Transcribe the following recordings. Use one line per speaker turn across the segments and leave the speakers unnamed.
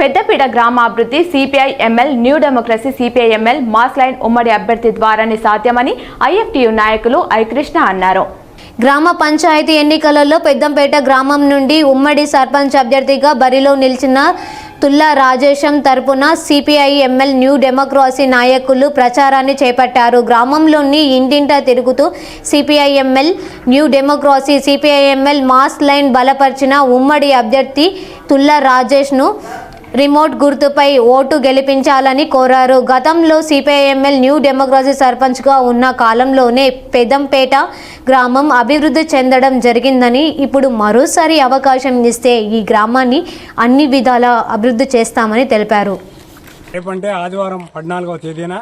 పెద్దపీట గ్రామాభివృద్ధి CPI ML new democracy CPI ML mass line ఉమ్మడి అభ్యర్థి ద్వారానే సాధ్యమని ఐఎఫ్టియు నాయకులు హరికృష్ణ అన్నారు.
గ్రామ పంచాయతీ ఎన్నికలలో పెద్దంపేట గ్రామం నుండి ఉమ్మడి సర్పంచ్ అభ్యర్థిగా బరిలో నిలిచిన తుల్లా రాజేశం తరపున సిపిఐ ఎంఎల్ న్యూ డెమోక్రసీ నాయకులు ప్రచారాన్ని చేపట్టారు. గ్రామంలోని ఇంటింటా తిరుగుతూ CPI ML new democracy CPI ML mass line బలపరిచిన ఉమ్మడి అభ్యర్థి తుల్లా రాజేష్ను రిమోట్ గుర్తుపై ఓటు గెలిపించాలని కోరారు. గతంలో సిపిఐఎంఎల్ న్యూ డెమోక్రసీ సర్పంచ్గా ఉన్న కాలంలోనే పెదంపేట గ్రామం అభివృద్ధి చెందడం జరిగిందని ఇప్పుడు మరోసారి అవకాశం ఇస్తే ఈ గ్రామాన్ని అన్ని విధాల అభివృద్ధి చేస్తామని తెలిపారు.
రేపంటే ఆదివారం పద్నాలుగవ తేదీన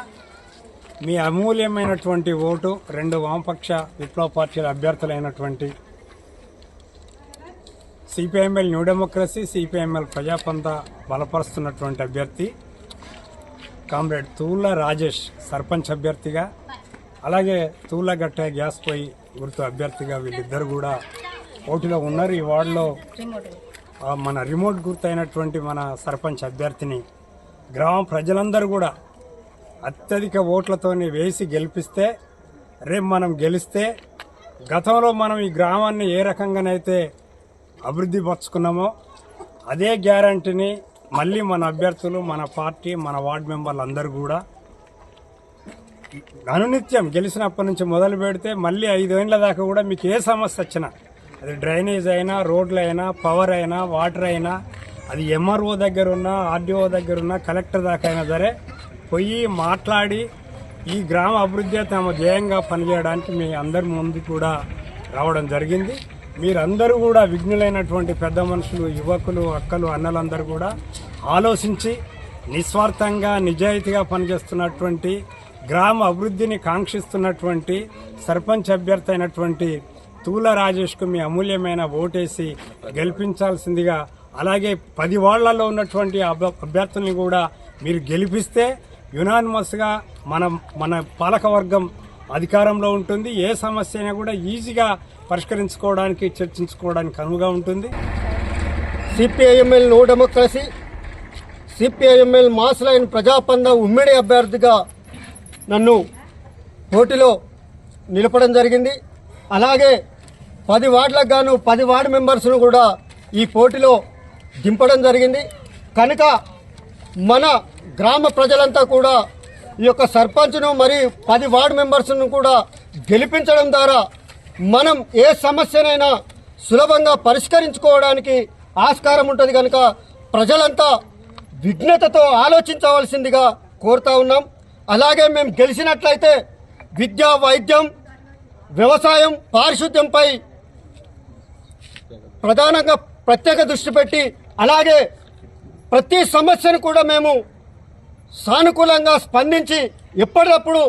మీ అమూల్యమైనటువంటి ఓటు రెండు వామపక్ష విప్లవ పార్టీల అభ్యర్థులైనటువంటి CPI ML new democracy CPI ML Prajapantha బలపరుస్తున్నటువంటి అభ్యర్థి కామ్రేడ్ తూల రాజేష్ సర్పంచ్ అభ్యర్థిగా అలాగే తూలగట్ట గ్యాస్ పొయ్యి గుర్తు అభ్యర్థిగా వీళ్ళిద్దరు కూడా పోటీలో ఉన్నారు. ఈ వార్డులో మన రిమోట్ గుర్తు అయినటువంటి మన సర్పంచ్ అభ్యర్థిని గ్రామ ప్రజలందరూ కూడా అత్యధిక ఓట్లతోని వేసి గెలిపిస్తే రేపు మనం గెలిస్తే గతంలో మనం ఈ గ్రామాన్ని ఏ రకంగానైతే అభివృద్ధి పరుచుకున్నామో అదే గ్యారంటీని మళ్ళీ మన అభ్యర్థులు మన పార్టీ మన వార్డు మెంబర్లు అందరూ కూడా అనునిత్యం గెలిచినప్పటి నుంచి మొదలు పెడితే మళ్ళీ ఐదేళ్ళ దాకా కూడా మీకు ఏ సమస్య వచ్చినా అది డ్రైనేజ్ అయినా రోడ్లు అయినా పవర్ అయినా వాటర్ అయినా అది ఎంఆర్ఓ దగ్గర ఉన్నా ఆర్డీఓ దగ్గర ఉన్నా కలెక్టర్ దాకా అయినా సరే పోయి మాట్లాడి ఈ గ్రామ అభివృద్ధి తమ ధ్యేయంగా పనిచేయడానికి మీ అందరి ముందు కూడా రావడం జరిగింది. మీరందరూ కూడా విఘ్నులైనటువంటి పెద్ద మనుషులు యువకులు అక్కలు అన్నలందరూ కూడా ఆలోచించి నిస్వార్థంగా నిజాయితీగా పనిచేస్తున్నటువంటి గ్రామ అభివృద్ధిని కాంక్షిస్తున్నటువంటి సర్పంచ్ అభ్యర్థి అయినటువంటి తూల రాజేష్కు మీ అమూల్యమైన ఓటేసి గెలిపించాల్సిందిగా అలాగే పది వాళ్ళలో ఉన్నటువంటి అభ్యర్థుల్ని కూడా మీరు గెలిపిస్తే యునానిమస్గా మన మన పాలకవర్గం అధికారంలో ఉంటుంది. ఏ సమస్య అయినా కూడా ఈజీగా పరిష్కరించుకోవడానికి చర్చించుకోవడానికి అనువుగా ఉంటుంది.
CPI ML new democracy CPI ML mass line Prajapantha ఉమ్మడి అభ్యర్థిగా నన్ను పోటీలో నిలపడం జరిగింది. అలాగే పది వార్డులకు గాను పది వార్డు మెంబర్స్ను కూడా ఈ పోటీలో దింపడం జరిగింది. కనుక మన గ్రామ ప్రజలంతా కూడా ఈ యొక్క సర్పంచ్ను మరి పది వార్డు మెంబర్స్ను కూడా గెలిపించడం ద్వారా మనం ఏ సమస్యనైనా సులభంగా పరిష్కరించుకోవడానికి ఆస్కారం ఉంటుంది కనుక ప్రజలంతా విఘ్నతతో ఆలోచించవలసిందిగా కోరుతా ఉన్నాం. అలాగే మేము గెలిచినట్లయితే విద్య వైద్యం వ్యవసాయం పారిశుద్ధ్యంపై ప్రధానంగా ప్రత్యేక దృష్టి పెట్టి అలాగే ప్రతి సమస్యను కూడా మేము సానుకూలంగా స్పందించి ఎప్పటికప్పుడు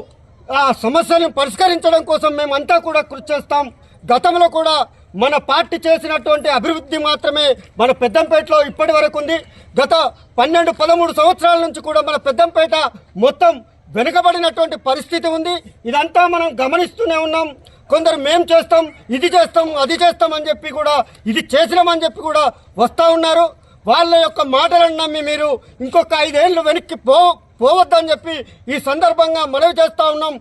ఆ సమస్యలను పరిష్కరించడం కోసం మేమంతా కూడా కృషి చేస్తాం. గతంలో కూడా మన పార్టీ చేసినటువంటి అభివృద్ధి మాత్రమే మన పెద్దంపేటలో ఇప్పటి వరకు ఉంది. గత పన్నెండు పదమూడు సంవత్సరాల నుంచి కూడా మన పెద్దంపేట మొత్తం వెనుకబడినటువంటి పరిస్థితి ఉంది. ఇదంతా మనం గమనిస్తూనే ఉన్నాం. కొందరు మేం చేస్తాం ఇది చేస్తాం అది చేస్తాం అని చెప్పి కూడా ఇది చేసినామని చెప్పి కూడా వస్తూ ఉన్నారు. వాళ్ళ యొక్క మాటలను నమ్మి మీరు ఇంకొక ఐదేళ్ళు వెనక్కి పో పోవద్దని చెప్పి ఈ సందర్భంగా మనవి చేస్తా ఉన్నాం.